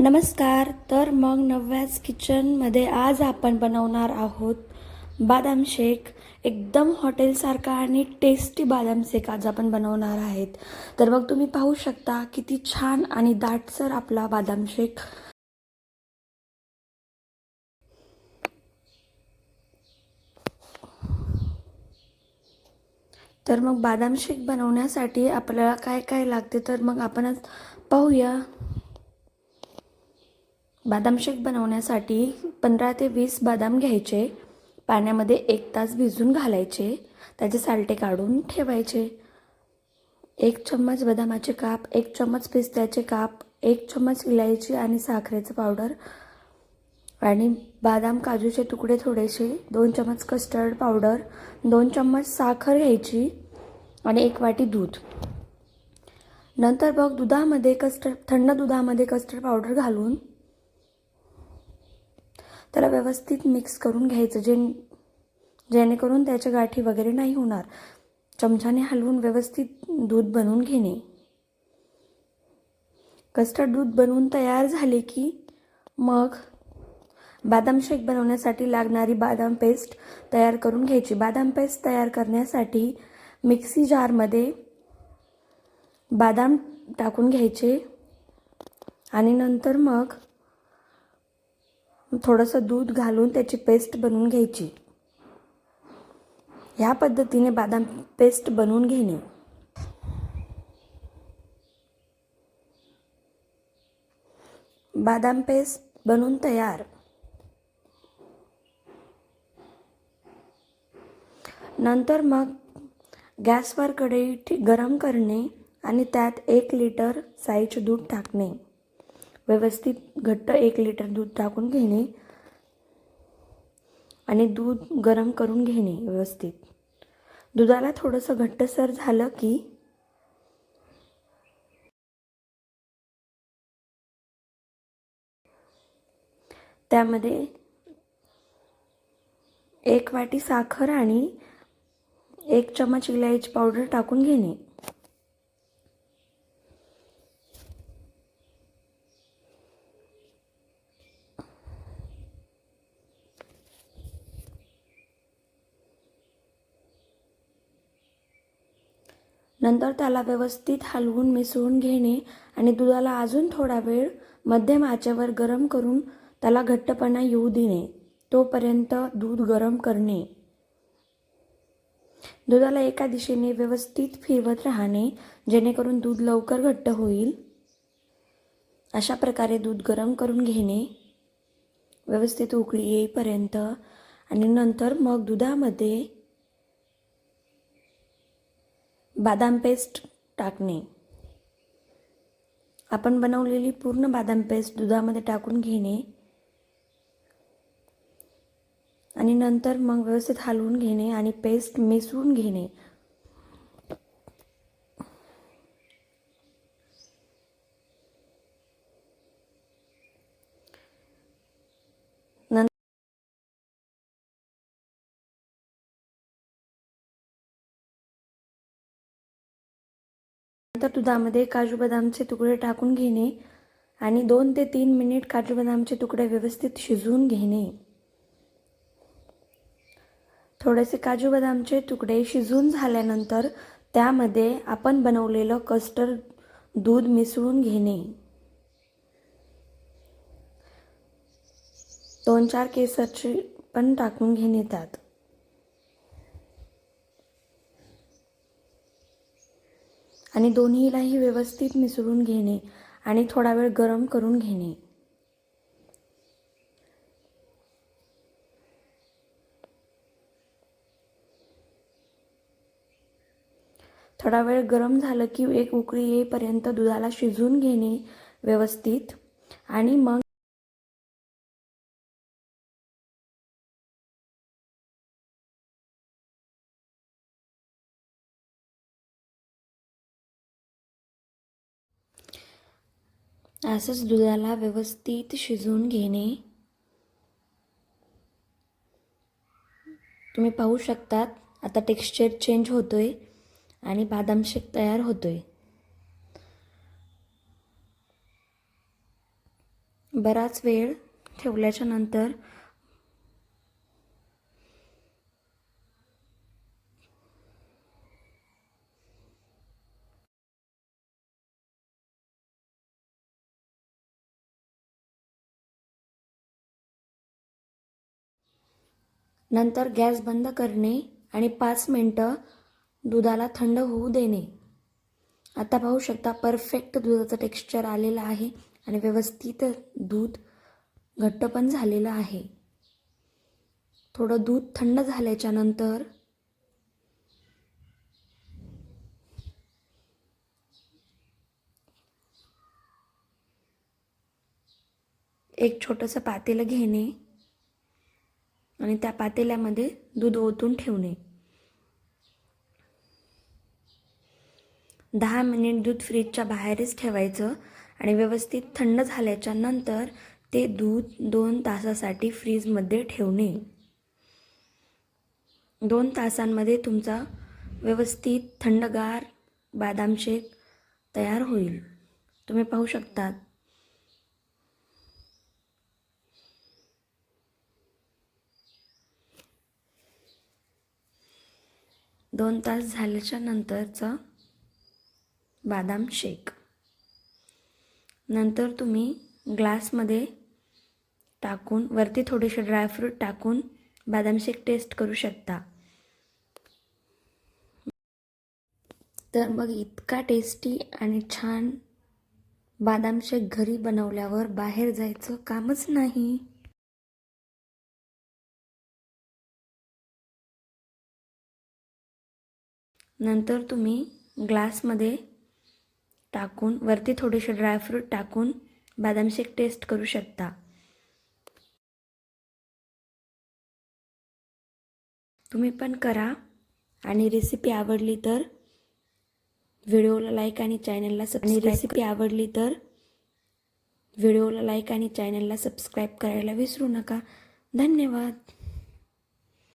नमस्कार तर मग नव्याच किचनमध्ये आज आपण बनवणार आहोत बादाम शेक. एकदम हॉटेलसारखा आणि टेस्टी बादाम शेक आज आपण बनवणार आहेत. तर मग तुम्ही पाहू शकता किती छान आणि दाटसर आपला बादाम शेक. तर मग बादाम शेक बनवण्यासाठी आपल्याला काय काय लागते तर मग आपणच पाहूया. बादाम शेक बनवण्यासाठी पंधरा ते वीस बदाम घ्यायचे. पाण्यामध्ये एक तास भिजून घालायचे. त्याचे सालटे काढून ठेवायचे. एक चम्मच बदामाचे काप एक चम्मच पिस्त्याचे काप एक चम्मच इलायची आणि साखरेचं पावडर आणि बदाम काजूचे तुकडे थोडेसे दोन चम्मच कस्टर्ड पावडर दोन चम्मच साखर घ्यायची आणि एक वाटी दूध. नंतर बघ दुधामध्ये कस्टर्ड थंड दुधामध्ये कस्टर्ड पावडर घालून त्याला व्यवस्थित मिक्स करून घ्यायचं. जे जेणेकरून त्याच्या गाठी वगैरे नाही होणार. चमच्याने हलवून व्यवस्थित दूध बनवून घेणे. कस्टर्ड दूध बनवून तयार झाले की मग बादाम शेक बनवण्यासाठी लागणारी बादाम पेस्ट तयार करून घ्यायची. बादाम पेस्ट तयार करण्यासाठी मिक्सी जारमध्ये बादाम टाकून घ्यायचे. आणि नंतर मग थोडंसं दूध घालून त्याची पेस्ट बनवून घ्यायची. ह्या पद्धतीने बादाम पेस्ट बनवून घेणे. बादाम पेस्ट बनवून तयार. नंतर मग गॅसवर कढई गरम करणे आणि त्यात एक लिटर साईचे दूध टाकणे. व्यवस्थित घट्ट एक लिटर दूध टाकून घेणे आणि दूध गरम करून घेणे व्यवस्थित. दुधाला थोडंसं घट्टसर झालं की त्यामध्ये एक वाटी साखर आणि एक चमच इलायची पावडर टाकून घेणे. नंतर त्याला व्यवस्थित हलवून मिसळून घेणे आणि दुधाला अजून थोडा वेळ मध्यम आचेवर गरम करून त्याला घट्टपणा येऊ देणे. तोपर्यंत दूध गरम करणे. दुधाला एका दिशेने व्यवस्थित फिरवत राहणे जेणेकरून दूध लवकर घट्ट होईल. अशा प्रकारे दूध गरम करून घेणे. व्यवस्थित उकळी येईपर्यंत आणि नंतर मग दुधामध्ये बादाम पेस्ट टाकणे. आपण बनवलेली पूर्ण बादाम पेस्ट दुधामध्ये टाकून घेणे. आणि नंतर मग व्यवस्थित हलवून घेणे आणि पेस्ट मिसळून घेणे. नंतर दुधामध्ये काजू बदामचे तुकडे टाकून घेणे आणि दोन ते तीन मिनिट काजू बदामचे तुकडे व्यवस्थित शिजवून घेणे. थोडेसे काजू बदामचे तुकडे शिजून झाल्यानंतर त्यामध्ये आपण बनवलेलं कस्टर्ड दूध मिसळून घेणे. दोन चार केसरची पण टाकून घेणे त्यात. आणि दोन्हीलाही व्यवस्थित मिसळून घेणे आणि थोडा वेळ गरम करून घेणे. थोडा वेळ गरम झालं की एक उकळी येईपर्यंत दुधाला शिजवून घेणे व्यवस्थित आणि मग असंच दुधाला व्यवस्थित शिजवून घेणे. तुम्ही पाहू शकतात आता टेक्स्चर चेंज होतोय आणि बादाम शेक तयार होतोय. बराच वेळ ठेवल्याच्या नंतर नंतर गॅस बंद करणे आणि पाच मिनटं दुधाला थंड होऊ देणे. आता पाहू शकता परफेक्ट दुधाचं टेक्स्चर आलेलं आहे आणि व्यवस्थित दूध घट्ट पण झालेलं आहे. थोडं दूध थंड झाल्याच्यानंतर एक छोटंसं पातेलं घेणे. आणि त्या पातेल्यामध्ये दूध ओतून ठेवणे. दहा मिनिट दूध फ्रीजच्या बाहेरच ठेवायचं आणि व्यवस्थित थंड झाल्याच्यानंतर ते दूध दोन तासासाठी फ्रीजमध्ये ठेवणे. दोन तासांमध्ये तुमचा व्यवस्थित थंडगार बदाम शेक तयार होईल. तुम्ही पाहू शकतात. दोन तास झाल्याच्या नंतरचा बदाम शेक. नंतर तुम्ही ग्लासमध्ये टाकून वरती थोडेसे ड्रायफ्रूट टाकून बदाम शेक टेस्ट करू शकता. तर मग इतका टेस्टी आणि छान बदाम शेक घरी बनवल्यावर बाहेर जायचं कामच नाही. नंतर तुम्ही ग्लासमध्ये टाकून वरती थोडेसे ड्रायफ्रूट टाकून बदाम शेक टेस्ट करू शकता. तुम्ही पण करा. आणि रेसिपी आवडली तर व्हिडिओला लाईक आणि चॅनलला सब आणि रेसिपी आवडली तर व्हिडिओला लाईक आणि चॅनलला सबस्क्राईब करायला विसरू नका. धन्यवाद.